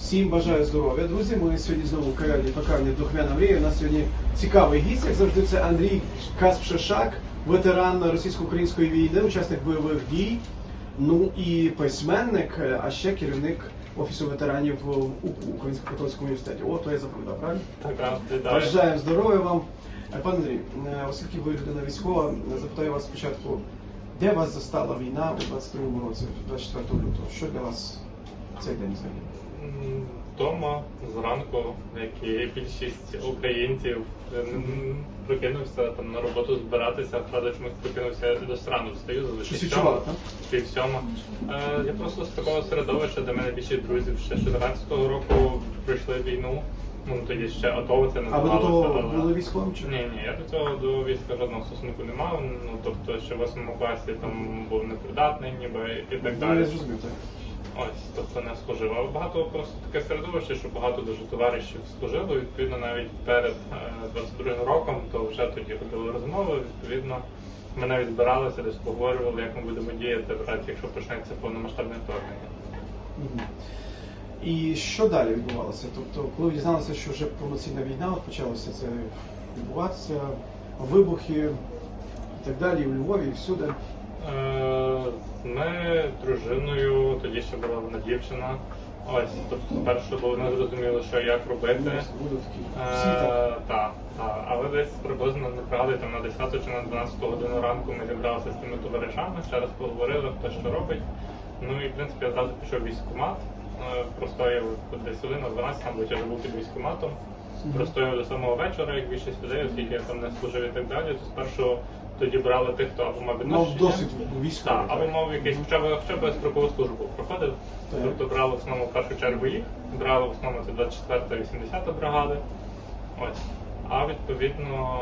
Всім бажаю здоров'я, друзі. Ми сьогодні знову в кав'ярні пекарні Духмяна Мрія. У нас сьогодні цікавий гість, як завжди, це Андрій Каспшишак, ветеран російсько-української війни, учасник бойових дій, ну і письменник, е, а ще керівник офісу ветеранів УКУ Українському католицькому університеті. О, то я запам'ятав, правильно? Так. Бажаємо здоров'я вам. Е, Пане Андрій, е, оскільки ви людина військова, запитаю вас спочатку, де вас застала війна у 22-му році, 24 лютого? Що для вас цей день взагалі? Вдома зранку, як і більшість українців, м, прокинувся там на роботу збиратися, правда, чомусь прокинувся досить рано встаю, зазвичай пів сьома. Е, я просто з такого середовища, де мене більшість друзів ще 14-го року пройшли війну. Ну тоді ще АТО це А ви до того але- були військовим чи? Ні, ні, я до цього до війська жодного стосунку не мав. Ну тобто ще в 8 класі там був непридатний, ніби і так Ну, далі. Я зрозумів, так. Ось, тобто не служив. Але багато просто таке середовище, що багато дуже товаришів служило. Відповідно, навіть перед е, 22 роком, то вже тоді ходили розмови. Відповідно, ми навіть збиралися, десь поговорювали, як ми будемо діяти в разі, якщо почнеться повномасштабне вторгнення. І що далі відбувалося? Тобто, коли дізналися, що вже повноцінна війна, почалося це відбуватися, вибухи і так далі, і у Львові, і всюди. Е, Ми дружиною, тоді ще була вона дівчина. Ось, тобто спершу було не зрозуміло, що як робити. Так. Так, так. Але десь приблизно не пригадую, там на 10 чи на 12 годину ранку ми зібралися з тими товаришами, ще раз поговорили, хто що робить. Ну і в принципі я зразу пішов військкомат. Е, Простояв десь один на 12, там вже був під військкоматом. Простояв до самого вечора, як більшість людей, оскільки я там не служив і так далі. То спершу тоді брали тих, хто або мав Мав відношення. досвід військовий. Так, або мав якийсь хоча б хоча б строкову службу проходив. Так. Тобто брали в основному в першу чергу їх, брали в основному це 24-та 80-та бригади. Ось. А відповідно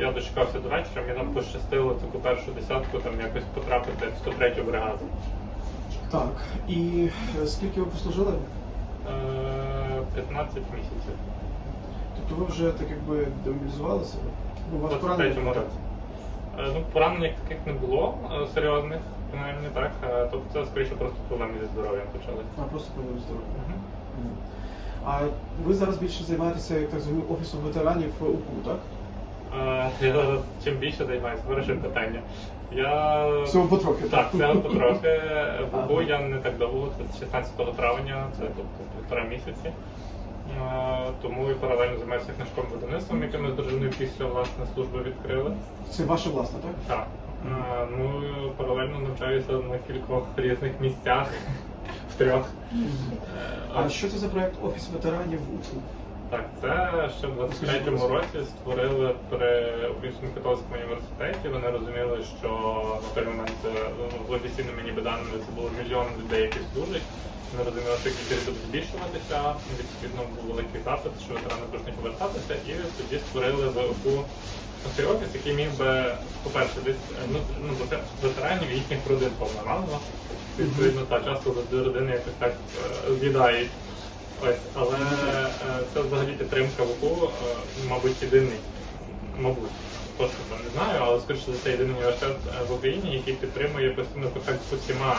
я дочекався до вечора, мені там пощастило таку першу десятку там якось потрапити в 103-ю бригаду. Так. І е, скільки ви послужили? Е, 15 місяців. Тобто ви вже так якби демобілізували себе? Ну, У вас 23-му році. Е, Ну, поранень таких не було е, серйозних, принаймні так. Е, Тобто це скоріше просто проблеми зі здоров'ям почали. А просто проблеми здоров'я. Мгм. Мгм. А ви зараз більше займаєтеся, як так званим, офісом ветеранів УКУ, так? Я зараз чим більше займаюся, хороше питання. Я Всього потрохи, так, так? це потрохи. В. УБУ я не так довго, це 16 травня, це тобто півтора місяці. Тому і паралельно займаюся книжковим видавництвом, яке ми з дружиною після власне служби відкрили. Це ваше власне, так? Так. Ну паралельно навчаюся на кількох різних місцях, в трьох. Е, А що це за проект Офіс ветеранів УКУ? Так, це ще в 23-му році створили при Українському католицькому університеті. Вони розуміли, що на той момент е, ну, офіційними ніби даними це було мільйон людей, які служать. Вони розуміли, що кількість буде збільшуватися. Відповідно, був великий запит, що ветерани почнуть повертатися, і тоді створили ВОКУ цей офіс, який міг би, по-перше, десь е, ну, ну, ветеранів і їхніх родин повномало. Відповідно, та часто родини якось так е, з'їдають. Ось, але е, це взагалі підтримка ВУКУ, е, мабуть, єдиний, мабуть, точно там не знаю, але скоріше за все єдиний університет е, в Україні, який підтримує постійно контакт з усіма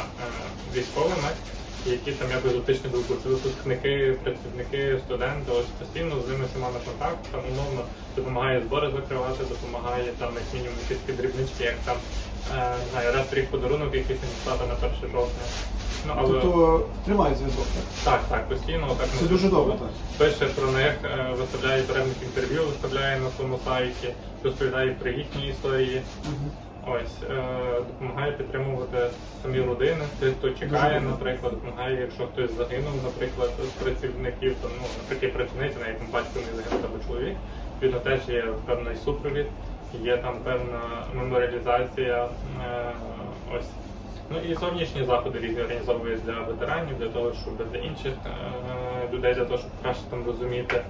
військовими, які там якось дотичні до ВУКУ. Це випускники, працівники, студенти, ось постійно з ними всіма на контакт, там умовно допомагає збори закривати, допомагає там як мінімум якісь дрібнички, як там не знаю, раз в рік подарунок якийсь надіслати на 1 жовтня. Ну, але... Тобто тримають зв'язок, так? Так, так, постійно так Це дуже добре, так. Пише про них, е, виставляє перемік інтерв'ю, виставляє на своєму сайті, розповідає про їхні історії. Мгм. Ось е, допомагає підтримувати самі родини, тих, хто чекає, Дуже наприклад, допомагає, якщо хтось загинув, наприклад, з працівників, то ну наприклад, працівниці, навіть там батько не загинув або чоловік. Відповідно, теж є певний супровід, є там певна меморіалізація. Е, ось. Ну і зовнішні заходи різні організовують для ветеранів, для того, щоб для інших е, людей, для того, щоб краще там розуміти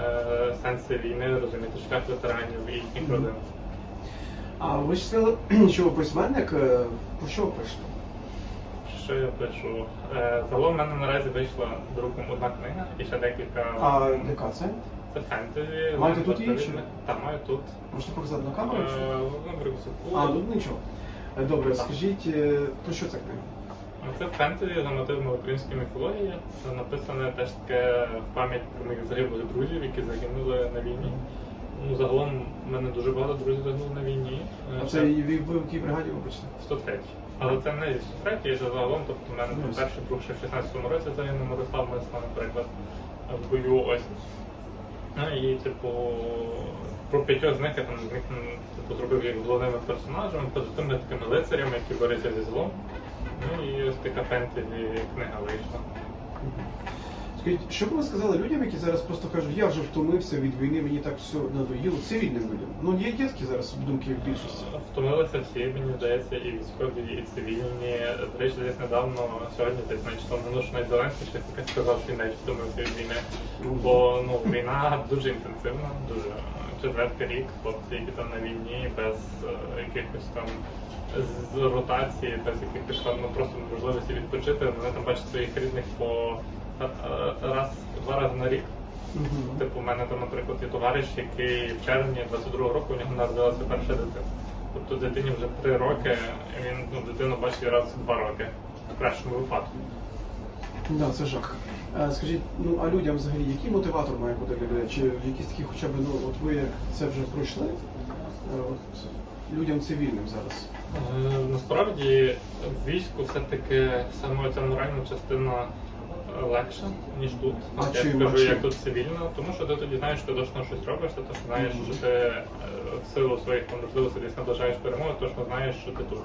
е, сенси війни, розуміти шлях ветеранів і їхніх родин. А ви ж сказали, що ви письменник. Про що ви пишете? Що я пишу? Загалом в мене наразі вийшла друком одна книга і ще декілька. А яка це? Це фентезі. Маєте тут її, чи? Так, маю тут. Можете показати на камеру? чи? Е, в рюкзаку. А, ну нічого. Е, Добре, скажіть, е, про що ця книга? Ну, Це фентезі за мотивами української міфології. Це написане теж таке в пам'ять про моїх загиблих друзів, які загинули на війні. Ну, загалом в мене дуже багато друзів загинули на війні. А це і ви ви в якій бригаді вибачте? 103. Але це не зі 103, це загалом, тобто в мене Ну, перший друг ще в 16-му році загинув Мирослав Месла, наприклад, в бою ось. І, типу, про п'ятьох з них я там з них, типу, зробив їх головними персонажами, позитивними такими лицарями, які борються зі злом. Ну і ось така фентезі книга вийшла. Скажіть, що б ви сказали людям, які зараз просто кажуть, я вже втомився від війни, мені так все надоїло, цивільним людям. Ну є такі зараз думки в більшості. Втомилися всі, мені здається, і військові, і цивільні. До речі, десь недавно, сьогодні, десь на число минуло, що Зеленський ще таке сказав, що навіть втомився від війни. Бо ну, війна дуже інтенсивна, дуже четвертий рік, хлопці, які там на війні, без е, якихось там з ротації, без якихось там ну, просто можливості відпочити. Вони там бачать своїх рідних по раз, два рази на рік. Мгм. Типу, у мене там, наприклад, є товариш, який в червні 22-го року у нього народилася перша дитина. Тобто дитині вже три роки, і він ну, дитину бачить раз в два роки, в кращому випадку. Да, це жах. Е, Скажіть, ну а людям взагалі, який мотиватор має бути для людей? Чи якісь такі хоча б, ну от ви це вже пройшли? Е, От, людям цивільним зараз. Е, Насправді в війську все-таки саме ця моральна частина е, легша, ніж тут. А я чим? скажу, А чим? як тут цивільно, тому що ти тоді знаєш, що ти точно щось робиш, ти точно знаєш, що ти е, в силу своїх там, можливостей десь наближаєш перемогу, точно знаєш, що ти тут.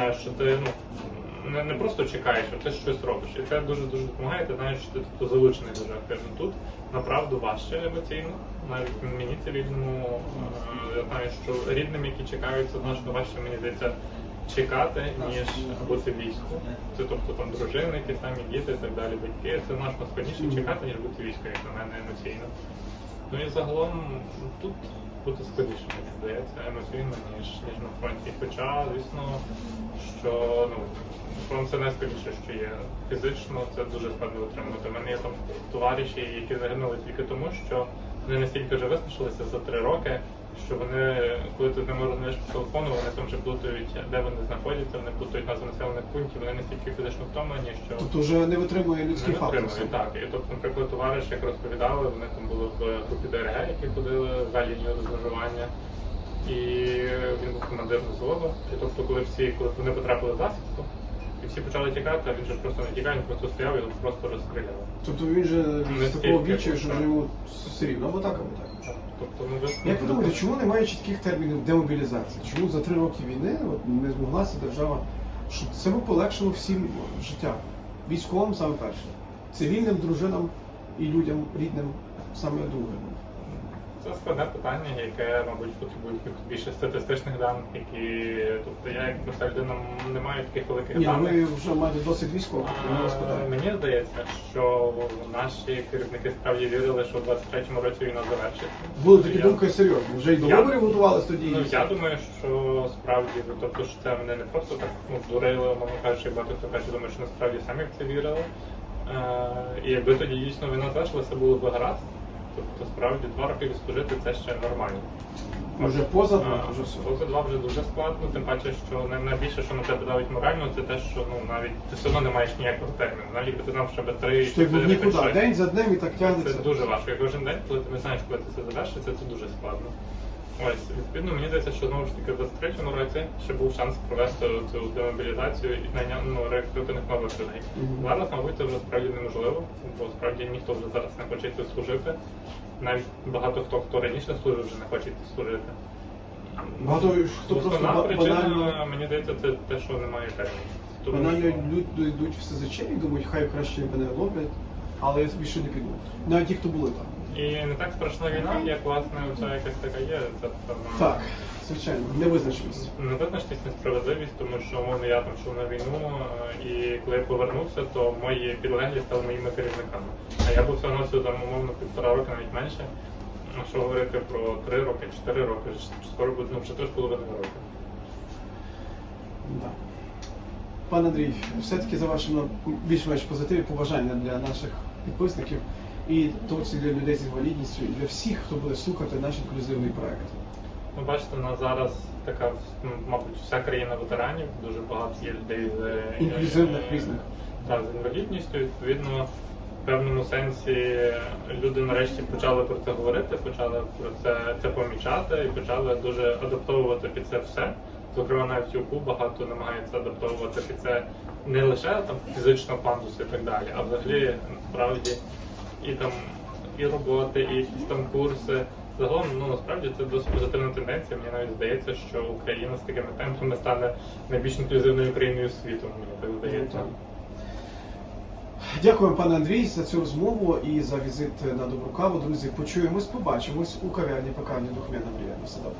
Е, Що ти ну, не, не просто чекаєш, а ти щось робиш. І це дуже дуже допомагає, ти знаєш, що ти тут залучений дуже активно. Тут направду важче емоційно, навіть мені цивільному е, я знаю, що рідним, які чекають, це значно важче, мені здається, чекати, ніж бути в війську. Це тобто там дружини, які самі діти і так далі, батьки. Це значно складніше чекати, ніж бути в війську, як на мене емоційно. Ну і загалом тут бути складніше, мені здається, емоційно, ніж, ніж на фронті. Хоча, звісно, що ну, фронт це найскладніше, що є. Фізично це дуже складно витримувати. У мене є там товариші, які загинули тільки тому, що вони настільки вже виснажилися за три роки, що вони, коли ти з ними розмовляєш по телефону, вони там вже плутають, де вони знаходяться, вони плутають назви населених пунктів, вони настільки фізично втомлені, що Тобто вже не витримує людський не фактор. витримують, так. І тобто, наприклад, товариш, як розповідали, вони там були в групі ДРГ, які ходили за лінію розмежування. І він був командиром взводу. І тобто, коли всі, коли вони потрапили в засідку, і всі почали тікати, а він же просто не тікав, він просто стояв і просто розстріляв. Тобто він же з такого стільки, що вже йому все рівно, або так, або так. Тобто, ну ви Як ви думаєте, чому немає чітких термінів демобілізації? Чому за три роки війни от, не змогла ця держава, щоб це би полегшило всім життя? Військовим саме перше, цивільним дружинам і людям рідним саме друге. Це складне питання, яке, мабуть, потребує більше статистичних даних, які. Тобто я як проста людина не маю таких великих Ні, ну, даних. ви вже маєте досить розпитаю. Мені здається, що наші керівники справді вірили, що в 23-му році війна завершиться. Були такі Я- думки серйозні. Вже й до Я- готувалися тоді. Ну я думаю, що справді, тобто що це вони не просто так ну, дурили, мовно кажучи, багато хто каже, думаю, що насправді самі в це вірили. Е, і якби тоді дійсно війна завершилася, було б гаразд. Тобто справді два роки відслужити це ще нормально. Вже поза два, вже все. Поза два вже дуже складно, тим паче, що найбільше, що на тебе давить морально, це те, що ну навіть ти все одно не маєш ніякого терміну. Навіть якби ти знав, що би три Що нікуди, день за днем і так це дуже важко. Як кожен день, коли ти не знаєш, коли ти це завершиться, це дуже складно. Ось, відповідно, мені здається, що знову ж таки в 23-му році ще був шанс провести цю демобілізацію і найня- ну, рекрутинг нових людей. Зараз, мабуть, це вже справді неможливо, бо справді ніхто вже зараз не хоче йти служити. Навіть багато хто, хто раніше служив, вже не хоче йти служити. Багато хто просто Основна ба- причина, банально, мені здається, це те, що немає терміну. Тому банально що- люди йдуть в СЗЧ і думають, хай краще мене ловлять, але я більше не піду. Навіть ті, хто були там. І не так страшна війна, як власне оця якась така є. Це певно. Так, звичайно, невизначеність. Невизначеність, несправедливість, тому що умовно я там йшов на війну, е, і коли я повернувся, то мої підлеглі стали моїми керівниками. А я був всього навсього там умовно півтора роки, навіть менше. Ну, що говорити про три роки, чотири роки, скоро буде ну, вже три з половиною роки. Да. Пане Андрій, все-таки за вашим більш-менш позитиві побажання для наших підписників і в для людей з інвалідністю, і для всіх, хто буде слухати наш інклюзивний проект. Ну, бачите, на зараз така, ну, мабуть, вся країна ветеранів, дуже багато є людей з е, Інклюзивних різних. Так, з інвалідністю, відповідно, в певному сенсі люди нарешті почали про це говорити, почали про це, це помічати і почали дуже адаптовувати під це все. Зокрема, навіть ЮКУ багато намагається адаптовувати під це не лише там фізично пандус і так далі, а взагалі насправді і там і роботи, і якісь там курси. Загалом, ну насправді це досить позитивна тенденція. Мені навіть здається, що Україна з такими темпами стане найбільш інклюзивною країною світу. Мені так здається. Дякую, пане Андрій, за цю розмову і за візит на добру каву. Друзі, почуємось, побачимось у кав'ярні пекарні Духмяна. На все добре.